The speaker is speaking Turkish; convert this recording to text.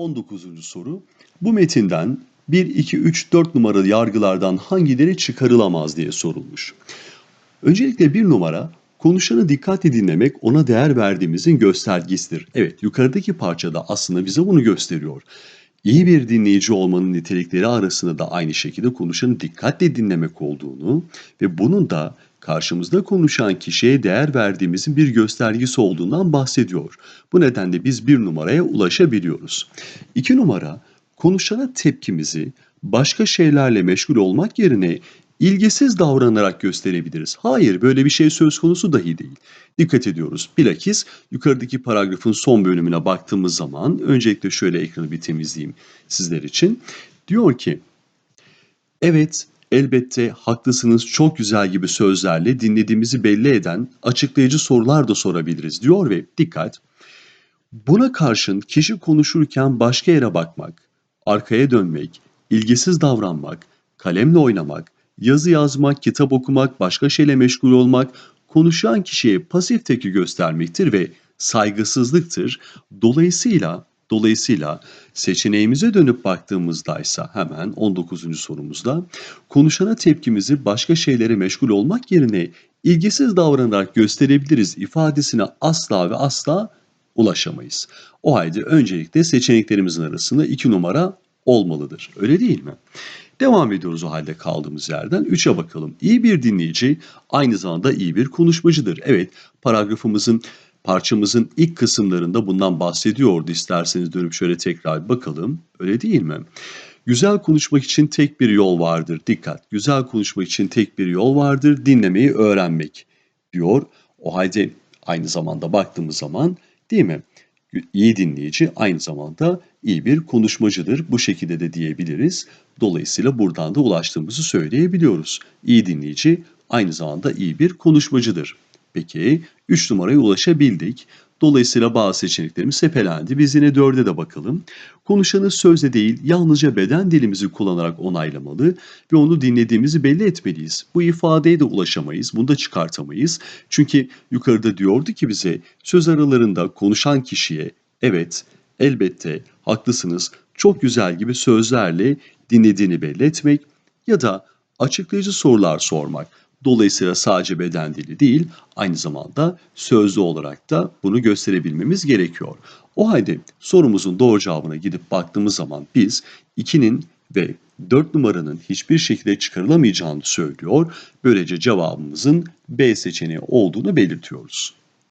19. soru. Bu metinden 1, 2, 3, 4 numaralı yargılardan hangileri çıkarılamaz diye sorulmuş. Öncelikle bir numara konuşanı dikkatle dinlemek ona değer verdiğimizin göstergesidir. Evet yukarıdaki parçada aslında bize bunu gösteriyor. İyi bir dinleyici olmanın nitelikleri arasında da aynı şekilde konuşanı dikkatle dinlemek olduğunu ve bunun da karşımızda konuşan kişiye değer verdiğimizin bir göstergesi olduğundan bahsediyor. Bu nedenle biz bir numaraya ulaşabiliyoruz. İki numara konuşana tepkimizi başka şeylerle meşgul olmak yerine ilgisiz davranarak gösterebiliriz. Hayır böyle bir şey söz konusu dahi değil. Dikkat ediyoruz. Bilakis yukarıdaki paragrafın son bölümüne baktığımız zaman öncelikle şöyle ekranı bir temizleyeyim sizler için. Diyor ki Evet, elbette haklısınız çok güzel gibi sözlerle dinlediğimizi belli eden açıklayıcı sorular da sorabiliriz diyor ve dikkat. Buna karşın kişi konuşurken başka yere bakmak, arkaya dönmek, ilgisiz davranmak, kalemle oynamak, yazı yazmak, kitap okumak, başka şeyle meşgul olmak, konuşan kişiye pasif tepki göstermektir ve saygısızlıktır. Dolayısıyla Dolayısıyla seçeneğimize dönüp baktığımızda ise hemen 19. sorumuzda konuşana tepkimizi başka şeylere meşgul olmak yerine ilgisiz davranarak gösterebiliriz ifadesine asla ve asla ulaşamayız. O halde öncelikle seçeneklerimizin arasında 2 numara olmalıdır. Öyle değil mi? Devam ediyoruz o halde kaldığımız yerden. 3'e bakalım. İyi bir dinleyici aynı zamanda iyi bir konuşmacıdır. Evet paragrafımızın parçamızın ilk kısımlarında bundan bahsediyordu. İsterseniz dönüp şöyle tekrar bakalım. Öyle değil mi? Güzel konuşmak için tek bir yol vardır. Dikkat. Güzel konuşmak için tek bir yol vardır. Dinlemeyi öğrenmek diyor. O halde aynı zamanda baktığımız zaman değil mi? İyi dinleyici aynı zamanda iyi bir konuşmacıdır. Bu şekilde de diyebiliriz. Dolayısıyla buradan da ulaştığımızı söyleyebiliyoruz. İyi dinleyici aynı zamanda iyi bir konuşmacıdır. Peki 3 numaraya ulaşabildik. Dolayısıyla bazı seçeneklerimiz sepelendi. Biz yine 4'e de bakalım. Konuşanı sözle değil yalnızca beden dilimizi kullanarak onaylamalı ve onu dinlediğimizi belli etmeliyiz. Bu ifadeye de ulaşamayız, bunu da çıkartamayız. Çünkü yukarıda diyordu ki bize söz aralarında konuşan kişiye evet, elbette, haklısınız, çok güzel gibi sözlerle dinlediğini belli etmek ya da açıklayıcı sorular sormak. Dolayısıyla sadece beden dili değil, aynı zamanda sözlü olarak da bunu gösterebilmemiz gerekiyor. O halde sorumuzun doğru cevabına gidip baktığımız zaman biz 2'nin ve 4 numaranın hiçbir şekilde çıkarılamayacağını söylüyor. Böylece cevabımızın B seçeneği olduğunu belirtiyoruz.